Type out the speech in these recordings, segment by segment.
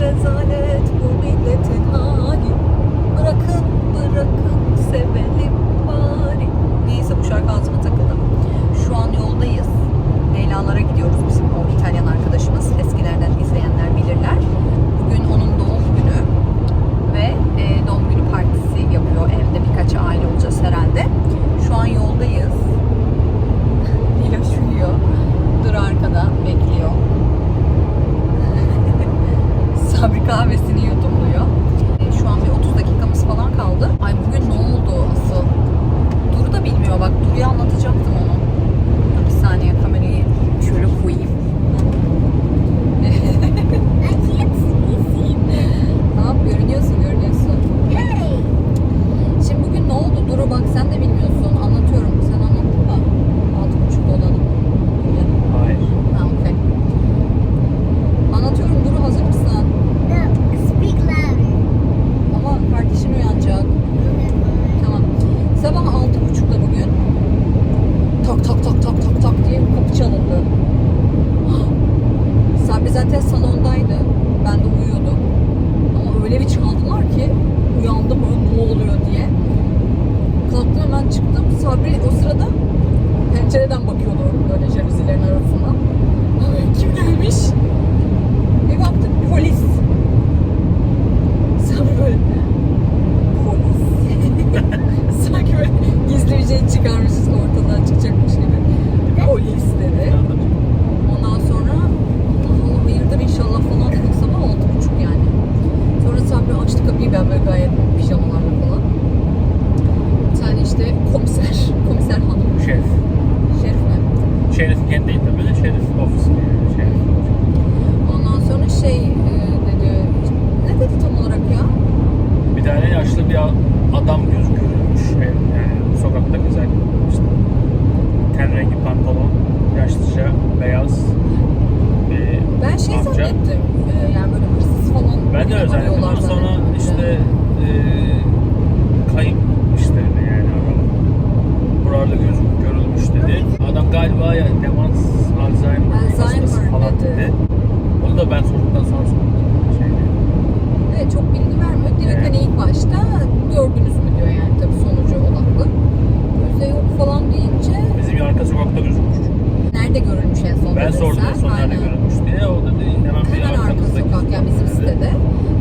rezalet bu milletin hali. Bırakın bırakın sevelim bari. Neyse bu şarkı ağzıma takıldı Şu an yoldayız. Leyla'lara gidiyoruz. Bizim o İtalyan arkadaşımız. Eskilerden izleyenler bilirler. Bugün onun doğum günü Ve e, doğum günü partisi yapıyor. Evde birkaç aile olacağız herhalde. Şu an yoldayız. Niloş uyuyor Dur arkada bekliyor Sabri kahvesini yudumluyor. E, Şu an bir 30 dakikamız falan kaldı. Ay bugün ne oldu asıl? Duru da bilmiyor bak. Duru'ya anlatacaktım onu. Bir saniye kamerayı şöyle koyayım. tamam görünüyorsun görünüyorsun. Şimdi bugün ne oldu Duru bak sen de bilmiyorsun. Anlatıyorum. Sen anlattın mı? Altı buçuk olalım. Hayır. Ha okey. Anlatıyorum Duru hazır mısın? Ama kardeşin uyanacak. Tamam. Sabah altı buçukta bugün tak tak tak tak tak tak diye kapı çalındı. Sabri zaten salondaydı. Ben de uyuyordum. Ama öyle bir çaldılar ki uyandım öyle ne oluyor diye. Kalktım hemen çıktım. Sabri o sırada pencereden bakıyordu böyle jaluzilerin arasından. Kim gelmiş? Bir baktık polis. Sabri böyle polis. Sanki böyle gizli bir şey çıkarmışız ortadan çıkacakmış gibi. Polis dedi. Ondan sonra Allah Allah hayırdır inşallah falan dedik sabah altı buçuk yani. Sonra Sabri açtı kapıyı ben böyle gayet pijamalarla falan. Bir tane işte komiser, komiser hanım. Şerif. Şerif mi? Şerif kendi değil tabii de şerif ofisi yani. Şerif. Ondan sonra şey e, dedi, ne dedi tam olarak ya? Bir tane yaşlı bir a- adam gözüküyormuş. Yani, yani sokakta güzel işte ten rengi pantolon, yaşlıca beyaz bir Ben şey amca. zannettim, e, yani böyle hırsız falan Ben de öyle zannettim ama sonra zannettim. işte e, kayıp işte yani adam. Buralarda göz görülmüş dedi. Adam galiba ya demans, Alzheimer, Alzheimer falan dedi. dedi. Onu da ben sorduktan sonra sordum. Şey, Evet çok bilgi vermiyor. Direkt Evet. hani ilk başta gördünüz mü diyor yani tabii sonucu odaklı. Bize yok falan deyince bizim arka sokakta gözükmüş. Nerede görülmüş en son Ben sordum en son nerede Aynen. görülmüş diye. O da dedi hemen bir Hemen arka arkamızdaki sokak yani bizim dedi. sitede.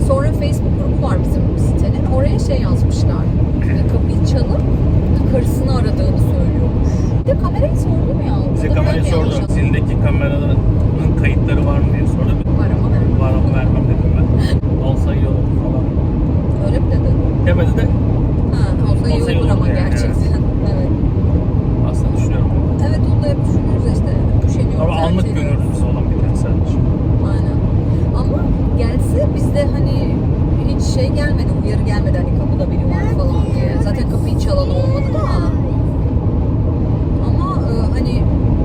Sonra Facebook grubu var bizim sitenin. Oraya şey yazmışlar. E, Kapıyı çalıp karısını aradığını söylüyormuş. Bir de kamerayı sordu mu ya? Bize O da kamerayı ben mi sordu. yanlış hatırlıyorum? Zildeki kameranın kayıtları var mı diye sordu. Var ama ben. Var ama vermem dedim ben. Olsa iyi olur falan. Öyle mi dedin? Demedi de Ha, olsa iyi Olsa iyi olur ama olur yani, gerçekten. Evet. aslında düşünüyorum. Evet onu da hep düşünürüz işte. Üşeniyoruz. Ama anlık erteliyoruz. gönüllümüz olan bir tane sadece. Aynen. Ama gelse bizde hani hiç şey gelmedi, hani kapıda biri var falan diye. Zaten kapıyı çalan olmadı da. Ama e, hani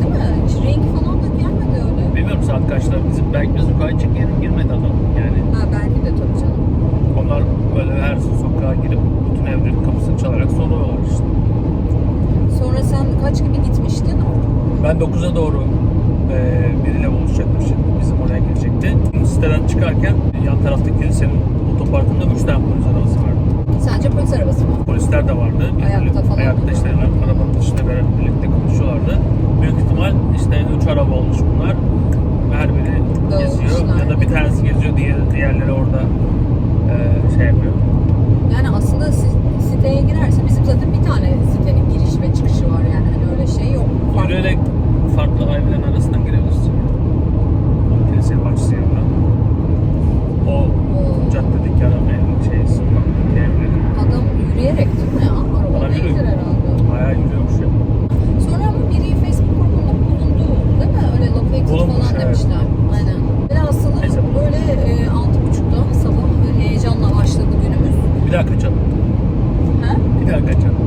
değil mi? Hiç renk falan da gelmedi öyle. Bilmiyorum saat kaçta. Bizim, belki bizim kayıt çekelim girmedi adam. Yani Ha belki de tabii canım. onlar böyle her sokağa girip bütün evlerin kapısını çalarak soruyorlar işte. Sonra sen kaç gibi gitmiştin? Ben 9'a doğru e, biriyle buluşacakmış. Bizim oraya gelecekti. Siteden çıkarken yan taraftaki kilisenin otoparkında 3 tane polis arabası vardı. Sence polis arabası mı? Polisler de vardı. Ayakta falan Ayakta işte arabanın dışında birlikte konuşuyorlardı. Büyük ihtimal işte 3 araba olmuş bunlar. Her biri geziyor. Dağılmışlar. Ya da bir tanesi geziyor, diğer, diğerleri orada e, şey yapıyor. Yani aslında si- siteye girerse bizim zaten bir tane sitenin giriş ve çıkışı var yani hani öyle şey yok. Farklı. Yürüyerek farklı ailelerin arasından girebilirsin. O kilisenin bahçesi yanından. O caddedeki adam evin şey evleri. Adam yürüyerek değil mi ya? Araba Adam değildir yürüyor. herhalde. Bayağı yürüyormuş ya. Sonra ama biri Facebook grubunda bulundu değil mi? Öyle located Bulunmuş, falan evet. demişler. Aynen. Velhasılı Neyse. böyle e, altı buçukta sabah heyecanla başladı günümüz. Bir daha kaçalım. He? Bir daha kaçalım.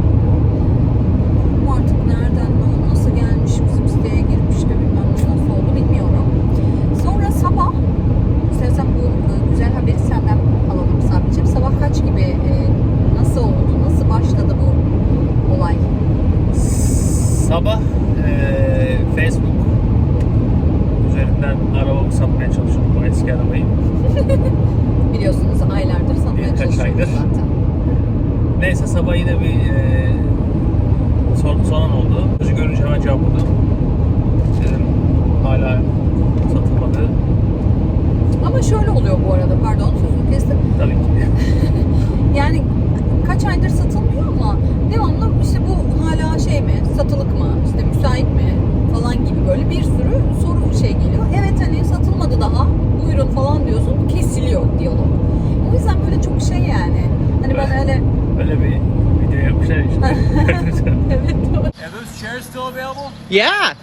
Artık nereden ne- nasıl gelmiş bizim siteye girmiş de bilmem ne nasıl oldu bilmiyorum. Sonra sabah istersen bu e, güzel haberi senden alalım Sabri'cim. Sabah kaç gibi e, nasıl oldu? Nasıl başladı bu olay? Sabah eee Facebook üzerinden üzerinden arabamı satmaya çalışıyorum bu eski arabayı. Biliyorsunuz aylardır satmaya Birkaç aydır. zaten. Neyse sabah yine bir e, sor, soran oldu. Sözü görünce hemen cevapladım. Dedim hala satılmadı. Ama şöyle oluyor bu arada pardon sözünü kestim. Tabii ki. Yani kaç aydır satılmıyor ama devamlı işte bu hala şey mi, satılık mı, işte müsait mi falan gibi böyle bir sürü soru şey geliyor. Evet hani satılmadı daha, buyurun falan diyorsun, kesiliyor diyalog. O yüzden böyle çok şey yani. Hani ben öyle Öyle bir video yapmışlar işte. evet doğru. Are those chairs still available? Yeah.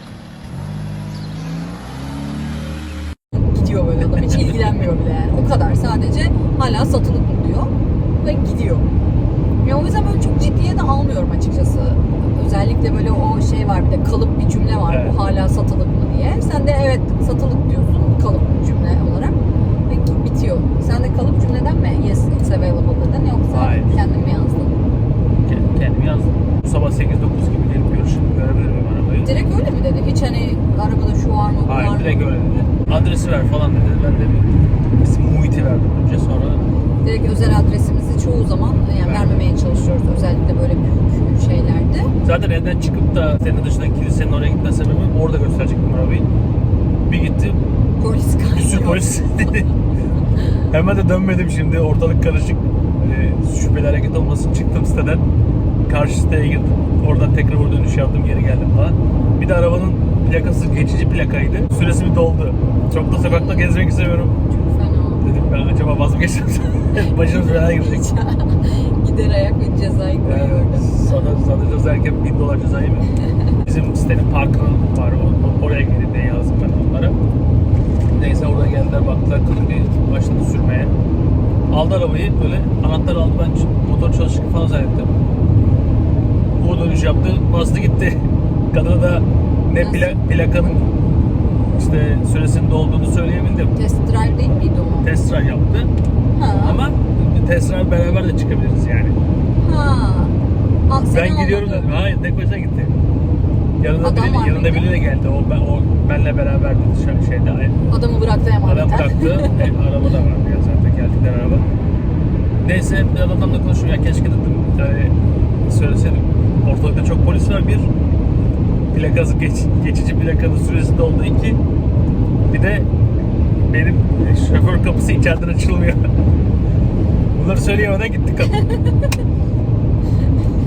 gidiyor böyle adam hiç ilgilenmiyor bile yani. O kadar sadece hala satılık mı diyor ve gidiyor. Ya o yüzden böyle çok ciddiye de almıyorum açıkçası. Özellikle böyle o şey var bir de kalıp bir cümle var Evet. bu hala satılık mı diye. Sen de evet satılık diyorsun kalıp cümle olarak ve bitiyor. Sen de kalıp cümleden mi yes it's available dedin yoksa Hayır. kendin mi yazdın? Ke- Kendim yazdım. Bu sabah 8-9 gibi gelip görüşüp görebilir miyim arabayı? Direkt öyle mi dedi? Hiç hani arabada şu var mı bu var Hayır mı? direkt öyle dedi. Adresi ver falan dedi. Ben de bir bizim muhiti verdim önce sonra Direkt özel adresimizi çoğu zaman yani Evet. vermemeye çalışıyoruz özellikle böyle büyük şeylerde. Zaten evden çıkıp da senin dışındaki kilisenin oraya gitme sebebim orada gösterecektim arabayı. Bir gittim, Polis bir sürü kaynıyor. polis dedi. Hemen de dönmedim şimdi, ortalık karışık. Ee, şüpheli hareket olmasın çıktım siteden. Karşı siteye girdim. Oradan tekrar orada dönüş yaptım, geri geldim falan. Bir de arabanın plakası geçici plakaydı. Süresi bir doldu. Çok da sokakta gezmek istemiyorum. Ben acaba vaz mı geçsem? Başımız belaya girecek. Gider ayak ve cezayı koyuyor Yani orada. sana satacağız derken bin dolar ceza mi? Bizim sitenin parkı var. Oraya gidin diye yazdım ben onlara. Neyse orada geldiler baktılar kadın bir başladı sürmeye. Aldı arabayı böyle anahtar aldı ben motor çalışırken falan zannettim. O dönüş yaptı bastı gitti. Kadına da ne pla- plakanın işte süresinin dolduğunu söyleyebildim. Test drive değil miydi o? Test drive yaptı Ha. ama test drive beraber de çıkabiliriz yani. Ha. Seni Ben gidiyorum dedim. Hayır tek başına gitti. Yanında Adam biri, yanında biri de geldi. O ben o benle beraberdi dışarı şeyde. Adamı bıraktı hemen. Adam bıraktı. e, araba da vardı ya zaten geldikleri araba. Neyse adamla konuşuyorum. Ya keşke dedim yani söyleseydim. Ortalıkta çok polis var bir. Plakası geç, geçici plakanın süresi doldu iki. Bir de benim şoför kapısı içeriden açılmıyor. Bunları söyleyemeden gitti kadın.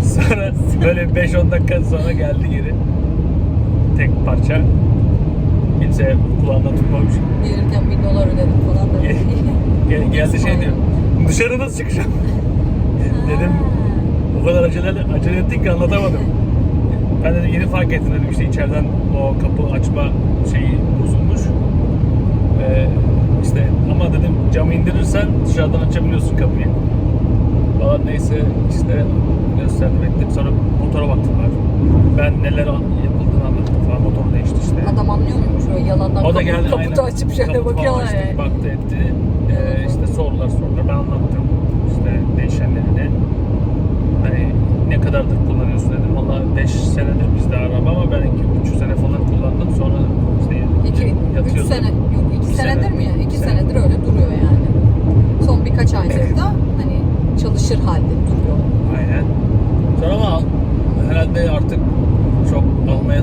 sonra böyle 5-10 dakika sonra geldi geri. Tek parça. Kimse kulağından tutmamış. Gelirken bin dolar ödedim falan da. Gel- Gel, geldi şey diyor. Dışarı nasıl çıkacağım? dedim o kadar acele, acele ettik ki anlatamadım. Ben dedim yeni fark ettim dedim işte içeriden o kapı açma şeyi bozulmuş. Ee, işte ama dedim camı indirirsen dışarıdan açabiliyorsun kapıyı. Falan neyse işte gösterdim ettim. Sonra motora baktılar. Ben neler yapıldığını anlattım falan. Motor değişti işte. Adam anlıyor muymuş öyle yalandan O da geldi kaputu aynen. açıp şöyle Kaputu bakıyorlar açtı, yani. Baktı etti. Ee, işte sorular sorular. Ben anlattım. İşte değişenlerini. Hani ne kadardır kullanıyorsun dedim. Valla 5 senedir bizde araba ama ben 2-3 sene falan kullandım. Sonra işte İki, yatıyordum. sene, yok iki İki senedir sene. mi ya? İki İki sene. senedir öyle duruyor yani. Son birkaç aydır da hani çalışır halde duruyor. Aynen. Sonra ama herhalde artık çok almaya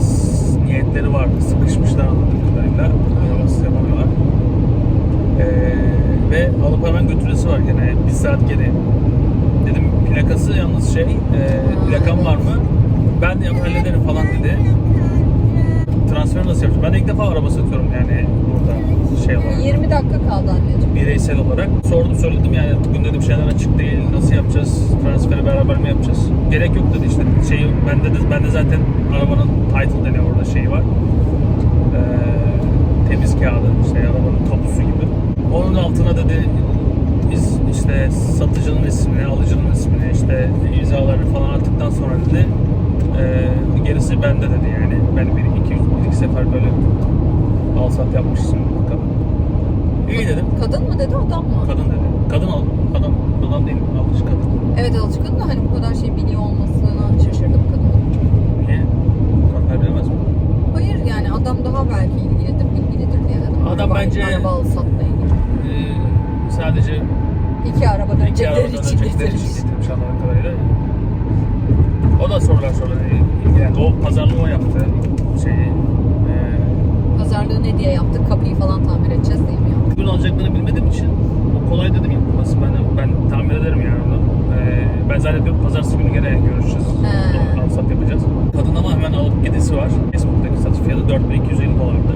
niyetleri vardı. Sıkışmışlar anladığım kadarıyla. Arabasız yapamıyorlar. Ee, ve alıp hemen götüresi var gene. Bir saat geri. Dedim plakası yalnız şey, e, plakam var mı? Ben yap hallederim falan dedi. Transfer nasıl yapacağım? Ben de ilk defa araba satıyorum yani burada şey olarak. 20 dakika kaldı anneciğim. Bireysel olarak. Sordum söyledim yani bugün dedim şeyler açık değil. Nasıl yapacağız? Transferi beraber mi yapacağız? Gerek yok dedi işte. Şeyi bende de bende zaten arabanın title deniyor orada şeyi var. Ee, temiz kağıdı işte arabanın tapusu gibi. Onun altına dedi biz işte satıcının ismini, alıcının ismini, işte imzaları falan attıktan sonra dedi e, gerisi bende dedi yani. Ben bir iki, bir iki sefer böyle al sat yapmışsın bakalım. İyi dedim. Kadın mı dedi adam mı? Kadın dedi. Kadın al. Adam, adam değil. Alıcı kadın. Evet alışkın da hani bu kadar şey biliyor olmasına şaşırdım kadın. Niye? Kadınlar bilemez mi? Hayır yani adam daha belki ilgilidir, bilgilidir diye dedim. Adam bence- Araba alsatla ilgili. Ee, sadece İki araba arabadan için getirmiş. getirmiş anladığım kadarıyla. O da sorular sorular ilgilendi. O pazarlığı o yaptı şeyi. Ee, Pazarlığı ne diye yaptık? Kapıyı falan tamir edeceğiz diye mi yaptık? gün alacaklarını bilmediğim için kolay dedim yapılması. Ben, ben tahmin ederim yani onu. Ee, ben zannediyorum pazartesi günü gene görüşeceğiz. He. Alsat yapacağız. Kadın ama hemen alıp gidesi var. Facebook'taki satış fiyatı 4250 dolardı.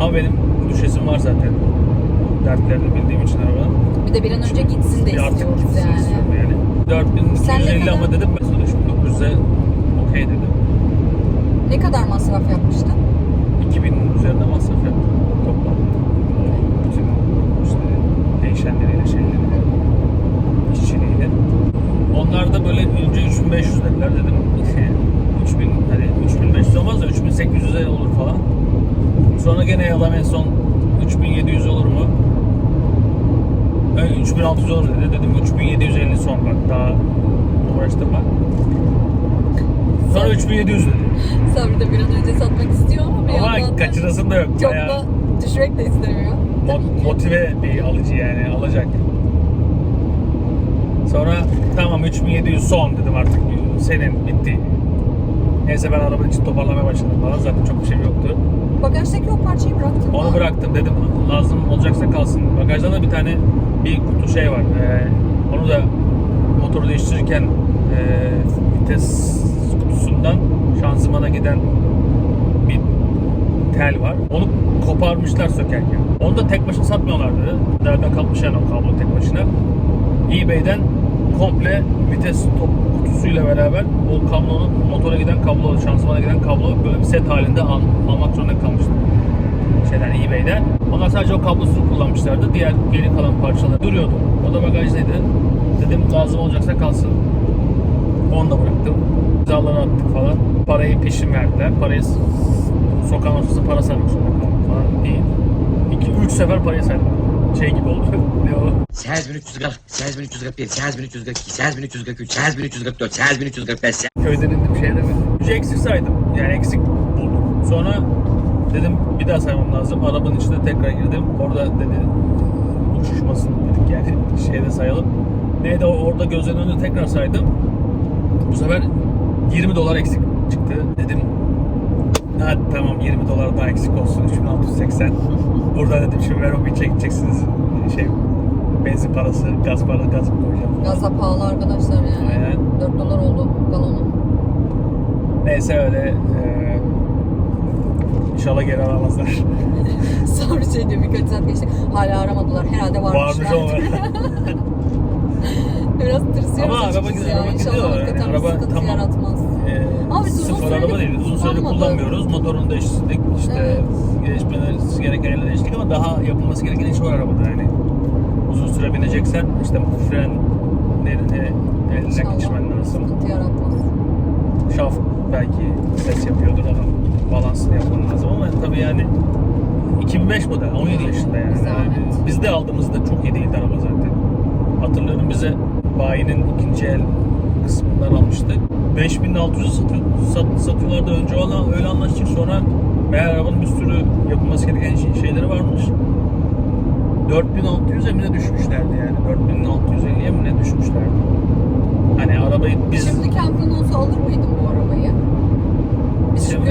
Ama benim düşesim var zaten. Dertlerini bildiğim için arabanın. Bir de bir an önce gitsin de Bir artık istiyoruz gitsin yani. istiyorum yani. 4250 kadar- ama dedim ben sonra 3900'e okey dedim. Ne kadar masraf yapmıştın? 2000 üzerinde masraf yaptım toplam. Bütün işte değişenleriyle şeyleriyle, işçiliğiyle. Onlar da böyle önce 3500 dediler dedim. 3000 hani 3500 olmaz da 3800'e olur falan. Sonra gene adam en son 3700 olur mu? Yani 3600 olur dedi. Dedim 3750 son bak daha uğraştırma. Sonra 3700 dedi. Sabri de bir an önce satmak istiyor ama bir Ama yandan da kaçırasın da yok. çok Bayağı- da düşmek de istemiyor. Mo- motive bir alıcı yani alacak. Sonra tamam 3700 son dedim artık senin bitti. Neyse ben arabanın için toparlamaya başladım falan zaten çok bir şey yoktu. Bagajdaki o parçayı bıraktın mı? Onu bıraktım dedim lazım olacaksa kalsın. Bagajda da bir tane bir kutu şey var. Ee, onu da motoru değiştirirken e, vites kutusundan şanzımana giden bir tel var. Onu koparmışlar sökerken. Onu da tek başına satmıyorlardı. Nereden kalkmış yani o kablo tek başına. eBay'den komple vites top kutusuyla beraber o kablonun motora giden kablo, şanzımana giden kablo böyle bir set halinde al, almak zorunda kalmıştım. Şeyden eBay'den. Onlar sadece o kablosunu kullanmışlardı. Diğer geri kalan parçalar duruyordu. O da bagajdaydı. Dedim lazım olacaksa kalsın. Onu da bıraktım. Zaları attık falan. Parayı peşin verdiler. Parayı s- sokağın ortasında para kaldım falan değil. İki, üç sefer parayı saydım. Şey gibi oldu. ne o? 8340, 8341, 8342, 8343, 8344, 8345, Köyden indim şeyde mi? Önce eksik saydım. Yani eksik buldum. Sonra dedim bir daha saymam lazım. Arabanın içine tekrar girdim. Orada dedi uçuşmasın dedik yani şeyde sayalım. Neydi orada gözlerin önünde tekrar saydım. Bu sefer 20 dolar eksik çıktı. Dedim hadi tamam 20 dolar daha eksik olsun 3680. Burada dedim şimdi Verobiç'e gideceksiniz. Şey benzin parası, gaz parası, gaz mı koyacağım. Gaz da pahalı arkadaşlar yani. Aynen. 4 dolar oldu galonu. Neyse öyle eee inşallah geri aramazlar. Sabri şey diyor birkaç saat geçti. Hala aramadılar. Herhalde varmışlar. Varmış ama. Biraz tırsıyoruz Ama araba ya. araba gidiyor yani. Araba tamam. yaratmaz. Ama biz uzun sıfır araba değil. Uzun kullanmadık. kullanmıyoruz. Motorunu değiştirdik. İşte Evet. gelişmeleri gereken değiştirdik ama daha yapılması gereken iş var arabada yani. Uzun süre bineceksen işte frenlerini eline İnşallah geçmen lazım. sıkıntı yaratmaz. Şaft belki ses yapıyordur onun balansını yapman lazım ama tabii yani 2005 model 17 yaşında yani. Güzel, evet. biz de aldığımızda çok iyi değildi araba zaten. Hatırlıyorum bize bayinin ikinci el kısmından almıştık. 5600 satıyor, sat, satıyorlardı önce ona öyle anlaştık sonra meğer arabanın bir sürü yapılması gereken şey- şeyleri varmış. 4600 emine düşmüşlerdi yani. 4650 emine düşmüşlerdi. Hani arabayı biz Şimdi aklın olsa alır mıydın bu arabayı?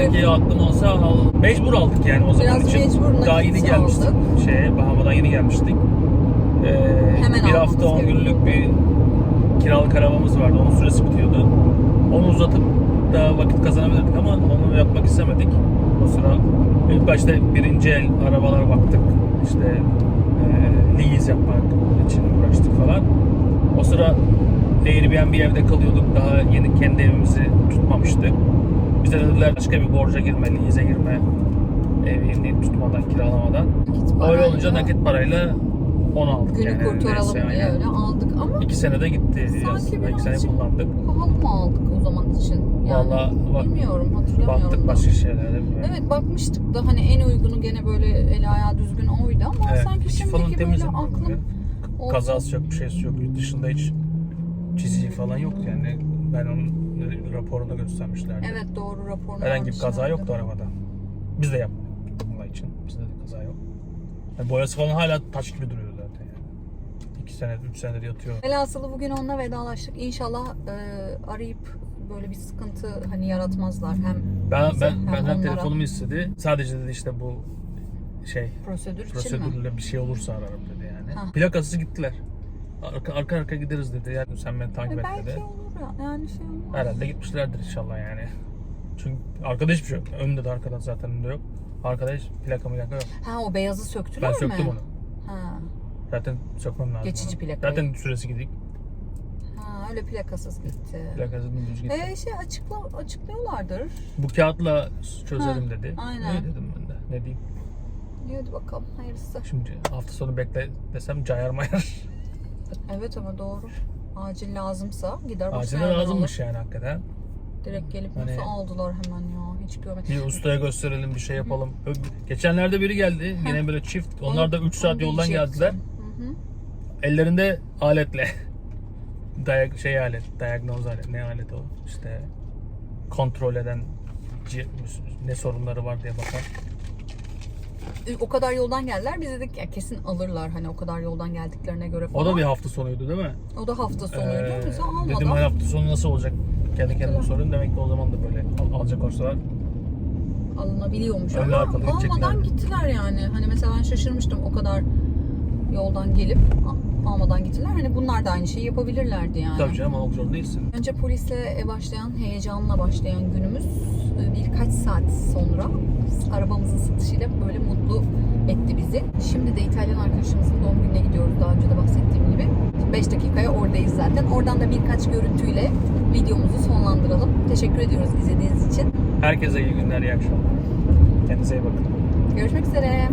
Şimdiki aklım olsa al, mecbur aldık yani o zaman Biraz için. mecbur, Daha yeni gelmiştik. aldık. Şeye, Bahama'dan yeni gelmiştik. Ee, Hemen bir almamız hafta 10 gerekiyor. günlük bir kiralık arabamız vardı. Onun süresi bitiyordu. Onu uzatıp daha vakit kazanabilirdik ama onu yapmak istemedik. O sıra ilk başta birinci el arabalara baktık. İşte e, lease yapmak için uğraştık falan. O sıra Airbnb evde kalıyorduk. Daha yeni kendi evimizi tutmamıştık. Bize dediler başka bir borca girme, lease'e girme. Evini tutmadan, kiralamadan. nakit Öyle olunca nakit parayla onu aldık. günü yani. kurtaralım diye aynen. öyle aldık ama İki senede gitti. Sanki iki sene kullandık. pahalı mı aldık o zaman için? Yani Vallahi bak- bilmiyorum hatırlamıyorum. Baktık da. başka şeylere. bilmiyorum. Evet bakmıştık da hani en uygunu gene böyle eli ayağı düzgün oydu ama Evet, sanki şimdiki böyle aklım Kazası yok, bir şeysi yok. Yurt dışında hiç çiziği falan yok yani. Ben onun raporunu göstermişlerdi. Evet doğru raporunu Herhangi bir kaza vermişlerdi. yoktu arabada. Biz de yapmadık olay için. Bizde de kaza yok. Yani boyası falan hala taş gibi duruyor zaten yani. İki sene, üç senedir yatıyor. Velhasılı bugün onunla vedalaştık. İnşallah e, arayıp böyle bir sıkıntı hani yaratmazlar. Hem Ben bize ben hem benden onlara. telefonumu istedi. Sadece dedi işte bu şey prosedür prosedürle bir şey olursa ararım dedi yani. Ha. Plakasız gittiler. Arka arka, arka gideriz dedi. Yani sen beni takip E, et dedi. olur ya. Yani şey olmaz. Herhalde gitmişlerdir inşallah yani. Çünkü arkada hiçbir şey yok. Önde de arkada zaten önde yok. Arkada hiç plaka plaka yok. Ha o beyazı söktüler Ben mi? söktüm onu. Ha. Zaten sökmem lazım. Geçici onu. plakayı. Zaten süresi gidik. ha öyle plakasız gitti. Plakası dümdüz gitti. E şey açıkla, açıklıyorlardır. Bu kağıtla çözerim Ha, dedi. aynen. Ne dedim ben de. Ne diyeyim. Hadi bakalım hayırlısı. Şimdi hafta sonu bekle desem cayar mayar. Evet ama doğru. Acil lazımsa gider Acile sene lazımmış yani hakikaten. Direkt gelip Hani- nasıl aldılar hemen ya. Hiç görmedim. Bir ustaya gösterelim bir şey yapalım. Ö- Geçenlerde biri geldi. Yine böyle çift. Onlar da 3 saat yoldan geldiler. Hı hı. Ellerinde aletle. Dayak şey alet, diagnoz alet. Ne alet o? İşte kontrol eden ne sorunları var diye bakan. O kadar yoldan geldiler. Biz dedik ya kesin alırlar hani o kadar yoldan geldiklerine göre O falan. da bir hafta sonuydu değil mi? O da hafta sonuydu. Ee, Biz almadan. dedim hani hafta sonu nasıl olacak? Kendi kendime soruyorum. Demek ki o zaman da böyle al- alacak olsalar alınabiliyormuş Öyle ama almadan gidecekler. gittiler yani. Hani mesela ben şaşırmıştım o kadar yoldan gelip almadan gittiler. Hani bunlar da aynı şeyi yapabilirlerdi yani. tabii canım almak zorunda değilsin. Önce polisle başlayan, heyecanla başlayan günümüz birkaç saat sonra arabamızın satışıyla böyle mutlu etti bizi. Şimdi de İtalyan arkadaşımızın doğum gününe gidiyoruz daha önce de bahsettiğim gibi. 5 dakikaya oradayız zaten. Oradan da birkaç görüntüyle videomuzu sonlandıralım. Teşekkür ediyoruz izlediğiniz için. Herkese iyi günler, iyi akşamlar. Kendinize iyi bakın. Görüşmek üzere.